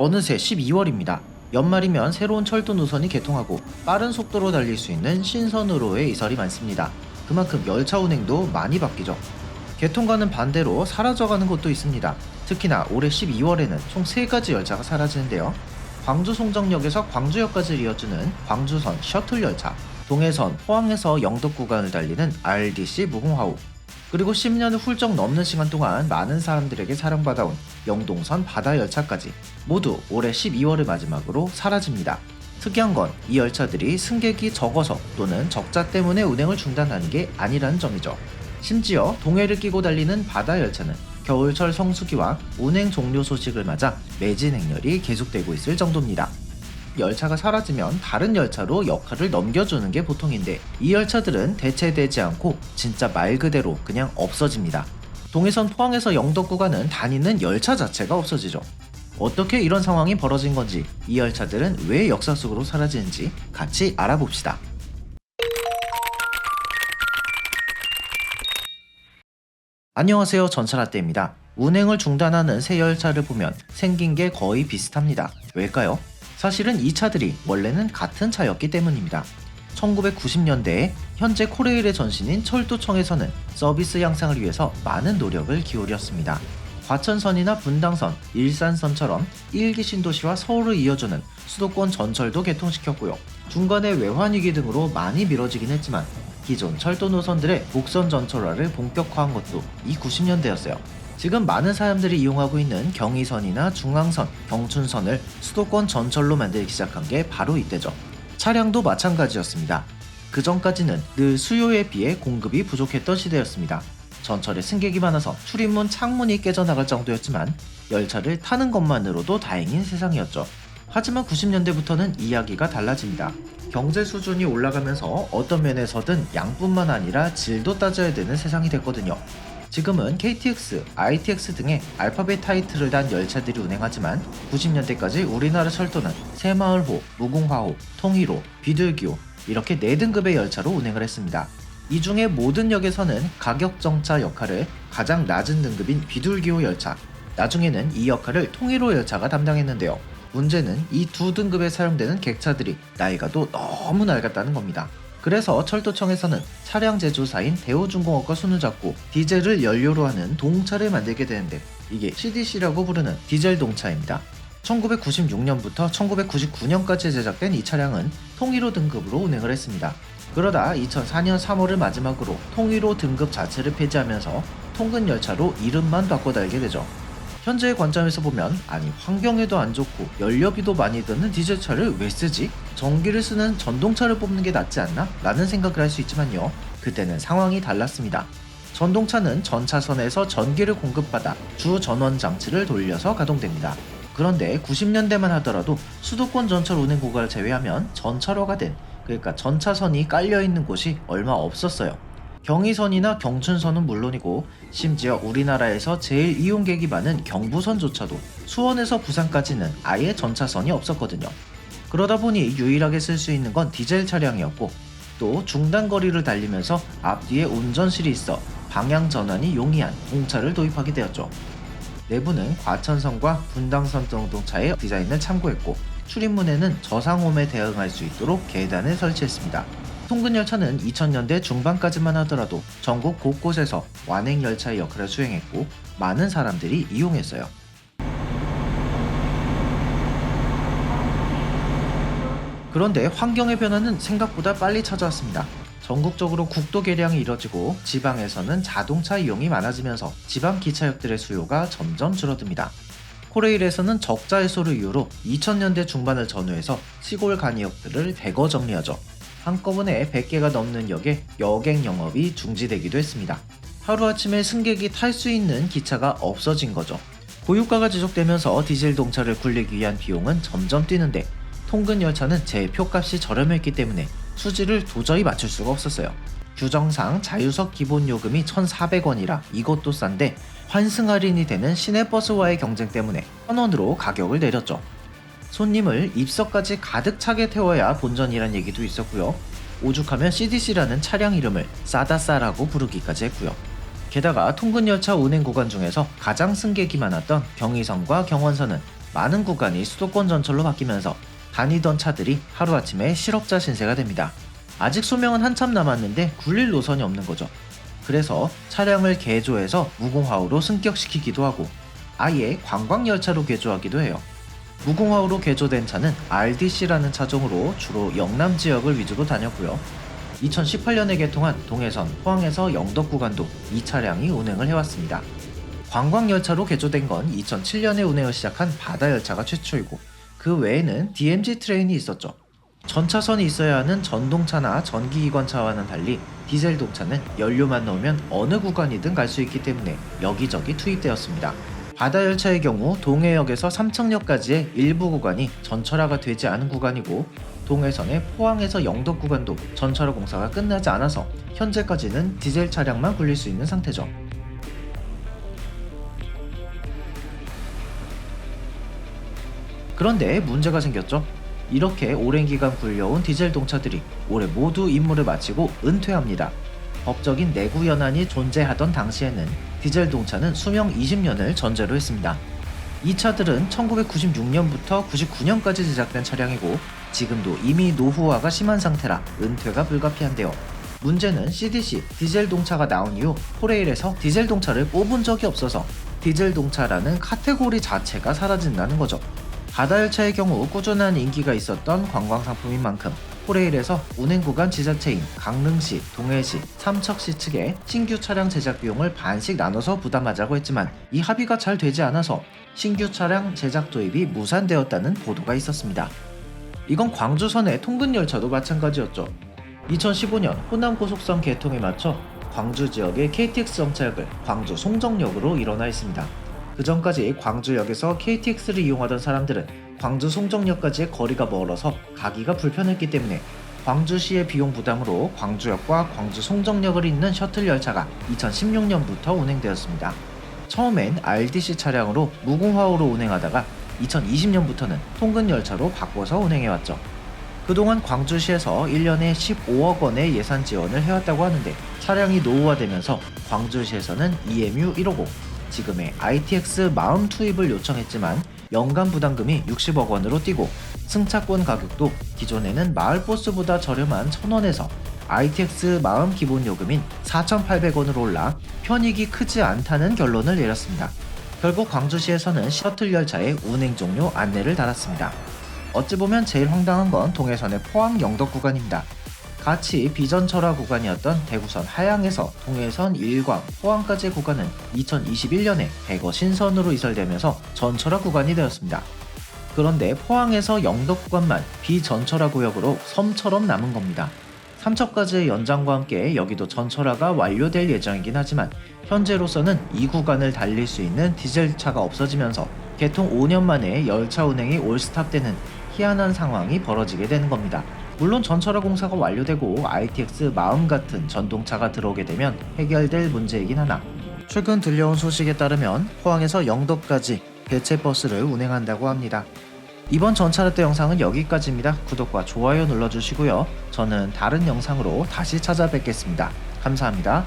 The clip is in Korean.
어느새 12월입니다. 연말이면 새로운 철도 노선이 개통하고 빠른 속도로 달릴 수 있는 신선으로의 이설이 많습니다. 그만큼 열차 운행도 많이 바뀌죠. 개통과는 반대로 사라져가는 곳도 있습니다. 특히나 올해 12월에는 총 3가지 열차가 사라지는데요. 광주 송정역에서 광주역까지 이어주는 광주선 셔틀 열차, 동해선 포항에서 영덕 구간을 달리는 RDC 무궁화호, 그리고 10년을 훌쩍 넘는 시간 동안 많은 사람들에게 사랑받아온 영동선 바다 열차까지 모두 올해 12월을 마지막으로 사라집니다. 특이한 건 이 열차들이 승객이 적어서 또는 적자 때문에 운행을 중단하는 게 아니라는 점이죠. 심지어 동해를 끼고 달리는 바다 열차는 겨울철 성수기와 운행 종료 소식을 맞아 매진 행렬이 계속되고 있을 정도입니다. 열차가 사라지면 다른 열차로 역할을 넘겨주는 게 보통인데 이 열차들은 대체되지 않고 진짜 말 그대로 그냥 없어집니다. 동해선 포항에서 영덕 구간은 다니는 열차 자체가 없어지죠. 어떻게 이런 상황이 벌어진 건지 이 열차들은 왜 역사 속으로 사라지는지 같이 알아봅시다. 안녕하세요 전차라떼입니다. 운행을 중단하는 새 열차를 보면 생긴 게 거의 비슷합니다. 왜일까요? 사실은 이 차들이 원래는 같은 차였기 때문입니다. 1990년대에 현재 코레일의 전신인 철도청에서는 서비스 향상을 위해서 많은 노력을 기울였습니다. 과천선이나 분당선, 일산선처럼 1기 신도시와 서울을 이어주는 수도권 전철도 개통시켰고요. 중간에 외환위기 등으로 많이 미뤄지긴 했지만 기존 철도 노선들의 복선 전철화를 본격화한 것도 이 90년대였어요. 지금 많은 사람들이 이용하고 있는 경의선이나 중앙선, 경춘선을 수도권 전철로 만들기 시작한 게 바로 이때죠. 차량도 마찬가지였습니다. 그 전까지는 늘 수요에 비해 공급이 부족했던 시대였습니다. 전철에 승객이 많아서 출입문 창문이 깨져나갈 정도였지만 열차를 타는 것만으로도 다행인 세상이었죠. 하지만 90년대부터는 이야기가 달라집니다. 경제 수준이 올라가면서 어떤 면에서든 양뿐만 아니라 질도 따져야 되는 세상이 됐거든요. 지금은 KTX, ITX 등의 알파벳 타이틀을 단 열차들이 운행하지만 90년대까지 우리나라 철도는 새마을호, 무궁화호, 통일호, 비둘기호 이렇게 4등급의 열차로 운행을 했습니다. 이 중에 모든 역에서는 가격 정차 역할을 가장 낮은 등급인 비둘기호 열차, 나중에는 이 역할을 통일호 열차가 담당했는데요. 문제는 이 두 등급에 사용되는 객차들이 나이가 또 너무 낡았다는 겁니다. 그래서 철도청에서는 차량 제조사인 대우중공업과 손을 잡고 디젤을 연료로 하는 동차를 만들게 되는데 이게 CDC라고 부르는 디젤 동차입니다. 1996년부터 1999년까지 제작된 이 차량은 통일호 등급으로 운행을 했습니다. 그러다 2004년 3월을 마지막으로 통일호 등급 자체를 폐지하면서 통근 열차로 이름만 바꿔 달게 되죠. 현재의 관점에서 보면 아니 환경에도 안 좋고 연료비도 많이 드는 디젤차를 왜 쓰지? 전기를 쓰는 전동차를 뽑는 게 낫지 않나? 라는 생각을 할 수 있지만요. 그때는 상황이 달랐습니다. 전동차는 전차선에서 전기를 공급받아 주 전원 장치를 돌려서 가동됩니다. 그런데 90년대만 하더라도 수도권 전철 운행 구간을 제외하면 전차로가 된 그러니까 전차선이 깔려 있는 곳이 얼마 없었어요. 경의선이나 경춘선은 물론이고 심지어 우리나라에서 제일 이용객이 많은 경부선조차도 수원에서 부산까지는 아예 전차선이 없었거든요. 그러다 보니 유일하게 쓸 수 있는 건 디젤 차량이었고 또 중단 거리를 달리면서 앞뒤에 운전실이 있어 방향 전환이 용이한 공차를 도입하게 되었죠. 내부는 과천선과 분당선 정동차의 디자인을 참고했고 출입문에는 저상홈에 대응할 수 있도록 계단을 설치했습니다. 통근열차는 2000년대 중반까지만 하더라도 전국 곳곳에서 완행열차의 역할을 수행했고 많은 사람들이 이용했어요. 그런데 환경의 변화는 생각보다 빨리 찾아왔습니다. 전국적으로 국도 개량이 이뤄지고 지방에서는 자동차 이용이 많아지면서 지방 기차역들의 수요가 점점 줄어듭니다. 코레일에서는 적자 해소를 이유로 2000년대 중반을 전후해서 시골 간이역들을 대거 정리하죠. 한꺼번에 100개가 넘는 역에 여객 영업이 중지되기도 했습니다. 하루아침에 승객이 탈 수 있는 기차가 없어진 거죠. 고유가가 지속되면서 디젤 동차를 굴리기 위한 비용은 점점 뛰는데 통근 열차는 제 표값이 저렴했기 때문에 수지를 도저히 맞출 수가 없었어요. 규정상 자유석 기본 요금이 1,400원이라 이것도 싼데 환승 할인이 되는 시내버스와의 경쟁 때문에 1,000원으로 가격을 내렸죠. 손님을 입석까지 가득 차게 태워야 본전이란 얘기도 있었고요. 오죽하면 CDC라는 차량 이름을 싸다싸라고 부르기까지 했고요. 게다가 통근 열차 운행 구간 중에서 가장 승객이 많았던 경의선과 경원선은 많은 구간이 수도권 전철로 바뀌면서 다니던 차들이 하루아침에 실업자 신세가 됩니다. 아직 소명은 한참 남았는데 굴릴 노선이 없는 거죠. 그래서 차량을 개조해서 무공화호로 승격시키기도 하고 아예 관광열차로 개조하기도 해요. 무공화호로 개조된 차는 RDC라는 차종으로 주로 영남 지역을 위주로 다녔고요. 2018년에 개통한 동해선 포항에서 영덕 구간도 이 차량이 운행을 해왔습니다. 관광열차로 개조된 건 2007년에 운행을 시작한 바다열차가 최초이고 그 외에는 DMZ 트레인이 있었죠. 전차선이 있어야 하는 전동차나 전기기관차와는 달리 디젤 동차는 연료만 넣으면 어느 구간이든 갈 수 있기 때문에 여기저기 투입되었습니다. 바다 열차의 경우 동해역에서 삼청역까지의 일부 구간이 전철화가 되지 않은 구간이고 동해선의 포항에서 영덕 구간도 전철화 공사가 끝나지 않아서 현재까지는 디젤 차량만 굴릴 수 있는 상태죠. 그런데 문제가 생겼죠. 이렇게 오랜 기간 굴려온 디젤 동차들이 올해 모두 임무를 마치고 은퇴합니다. 법적인 내구 연한이 존재하던 당시에는 디젤 동차는 수명 20년을 전제로 했습니다. 이 차들은 1996년부터 99년까지 제작된 차량이고 지금도 이미 노후화가 심한 상태라 은퇴가 불가피한데요. 문제는 CDC 디젤 동차가 나온 이후 포레일에서 디젤 동차를 뽑은 적이 없어서 디젤 동차라는 카테고리 자체가 사라진다는 거죠. 바다열차의 경우 꾸준한 인기가 있었던 관광 상품인 만큼 포레일에서 운행 구간 지자체인 강릉시, 동해시, 삼척시 측에 신규 차량 제작 비용을 반씩 나눠서 부담하자고 했지만 이 합의가 잘 되지 않아서 신규 차량 제작 도입이 무산되었다는 보도가 있었습니다. 이건 광주선의 통근 열차도 마찬가지였죠. 2015년 호남 고속선 개통에 맞춰 광주 지역의 KTX 정차역을 광주 송정역으로 일어나 있습니다. 그 전까지 광주역에서 KTX를 이용하던 사람들은 광주 송정역까지의 거리가 멀어서 가기가 불편했기 때문에 광주시의 비용 부담으로 광주역과 광주 송정역을 잇는 셔틀 열차가 2016년부터 운행되었습니다. 처음엔 RDC 차량으로 무궁화호로 운행하다가 2020년부터는 통근 열차로 바꿔서 운행해왔죠. 그동안 광주시에서 1년에 15억 원의 예산 지원을 해왔다고 하는데 차량이 노후화되면서 광주시에서는 EMU 150, 지금의 ITX 마음 투입을 요청했지만 연간 부담금이 60억 원으로 뛰고 승차권 가격도 기존에는 마을버스보다 저렴한 1000원에서 ITX 마음 기본 요금인 4,800원으로 올라 편익이 크지 않다는 결론을 내렸습니다. 결국 광주시에서는 셔틀 열차의 운행 종료 안내를 달았습니다. 어찌 보면 제일 황당한 건 동해선의 포항 영덕 구간입니다. 같이 비전철화 구간이었던 대구선 하양에서 동해선 일광, 포항까지의 구간은 2021년에 대거 신선으로 이설되면서 전철화 구간이 되었습니다. 그런데 포항에서 영덕 구간만 비전철화 구역으로 섬처럼 남은 겁니다. 삼척까지의 연장과 함께 여기도 전철화가 완료될 예정이긴 하지만 현재로서는 이 구간을 달릴 수 있는 디젤차가 없어지면서 개통 5년 만에 열차 운행이 올스탑되는 희한한 상황이 벌어지게 되는 겁니다. 물론 전철화 공사가 완료되고 ITX 마음 같은 전동차가 들어오게 되면 해결될 문제이긴 하나 최근 들려온 소식에 따르면 포항에서 영덕까지 대체 버스를 운행한다고 합니다. 이번 전차라떼 영상은 여기까지입니다. 구독과 좋아요 눌러주시고요. 저는 다른 영상으로 다시 찾아뵙겠습니다. 감사합니다.